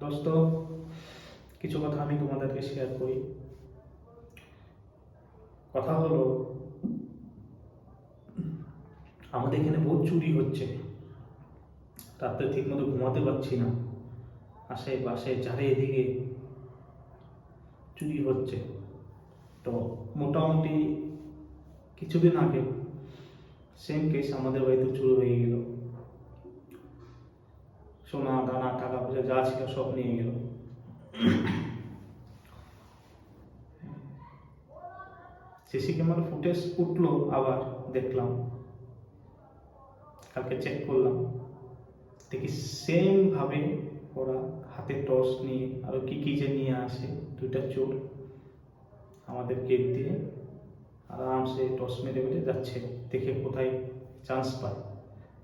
দোস্ত, কিছু কথা আমি তোমাদেরকে শেয়ার করি। কথা হলো, আমাদের এখানে বহুত চুরি হচ্ছে। রাত্রে ঠিক মতো ঘুমাতে পারছি না। আশেপাশে চারিদিকে চুরি হচ্ছে। তো মোটামুটি কিছুদিন আগে সেম কেস আমাদের বাড়িতে চুরি হয়ে গেল। সোনা, দানা, টাকা পয়সা যা ছিল সব নিয়ে গেল। সিসি ক্যামেরা ফুটেজ উঠল আবার দেখলাম। কালকে চেক করলাম। দেখি সেম ভাবে ওরা হাতে টর্চ নিয়ে আরও কি কি যে নিয়ে আসে দুইটা চোর। আমাদের গেট দিয়ে আরামসে টস মেরে মেরে যাচ্ছে, দেখে কোথায় চান্স পায়।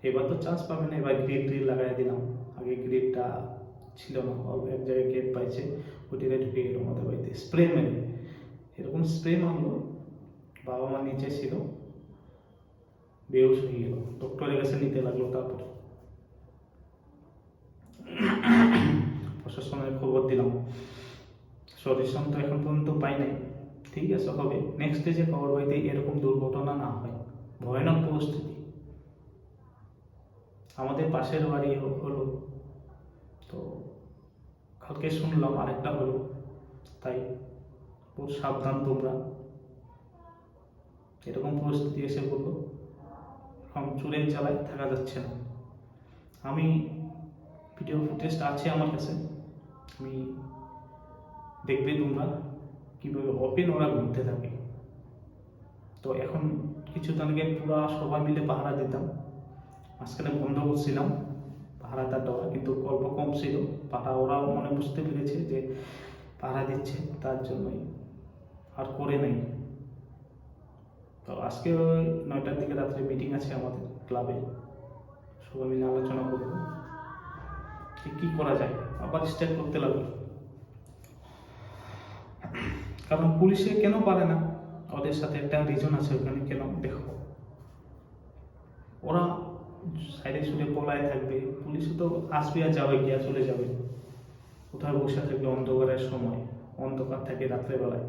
এবার তো চান্স পাবে না, এবার গ্রিল ট্রিল লাগাই দিলাম। আগে গ্রিলটা ছিল না অল্প এক জায়গায় গেট পাইছে ওটিতে ঢুকে গেল আমাদের বাড়িতে। স্প্রে মেরে। এরকম স্প্রে মারলো, বাবা মা নিচে ছিল বেউস হয়ে গেল। ডক্টরের কাছে নিতে লাগল তারপর। প্রশাসনের খবর দিলাম। সলিউশন তো এখন পর্যন্ত পাই নাই। ঠিক আছে, হবে। নেক্সট ডে যে খবর পাইতে এরকম দুর্ঘটনা না হয়। ভয়ানক পরিস্থিতি। আমাদের পাশের বাড়ি হলো। তো কালকে শুনলাম আরেকটা হলো। তাই খুব সাবধান তোমরা। এরকম পরিস্থিতি এসে পড়ল এখন চুরের জ্বালায় থাকা যাচ্ছে না। আমি ভিডিও ফুটেজটা আছে আমার কাছে। আমি দেখবে তোমরা। কীভাবে ওপেন ওরা ঘুরতে থাকে। তো এখন কিছুদিন আগে পুরা সবাই মিলে পাহারা দিতাম। মাঝখানে বন্ধ করছিলাম পাহারাটা দেওয়া কিন্তু অল্প কম ছিল। পাহারা ওরাও মনে বুঝতে পেরেছে যে পাহারা দিচ্ছে, তার জন্যই। আর করে নাই। তো আজকে নয়টার দিকে রাত্রে মিটিং আছে আমাদের ক্লাবে সবাই মিলে আলোচনা করব যে কী করা যায়। আবার স্টার্ট করতে লাগল। কারণ পুলিশে কেন পারে না? ওদের সাথে একটা রিজন আছে, ওখানে কেন? দেখো। ওরা সাইডে সুরে পলায় থাকবে। পুলিশে তো আসবে আর যাবে গিয়া চলে যাবে। কোথাও বসে থাকবে অন্ধকারের সময়, অন্ধকার থাকে রাত্রেবেলায়।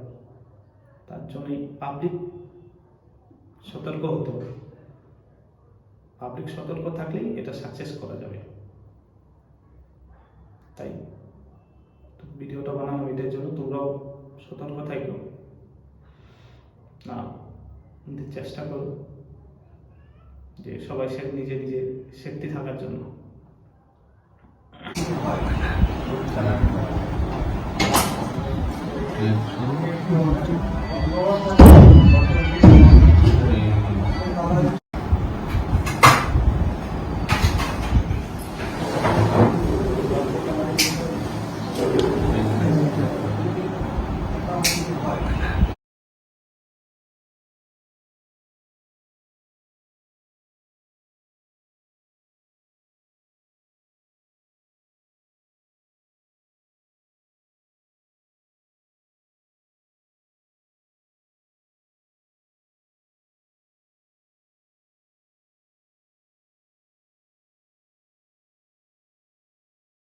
তার জন্যই পাবলিক সতর্ক হতে হবে। পাবলিক সতর্ক থাকলেই এটা সাকসেস করা যাবে। তাই। ভিডিওটা বানানো এটার জন্য। তোমরাও সতর্ক থাকো না চেষ্টা করো যে সবাই সে নিজে নিজে সেফটি থাকার জন্য Yeah.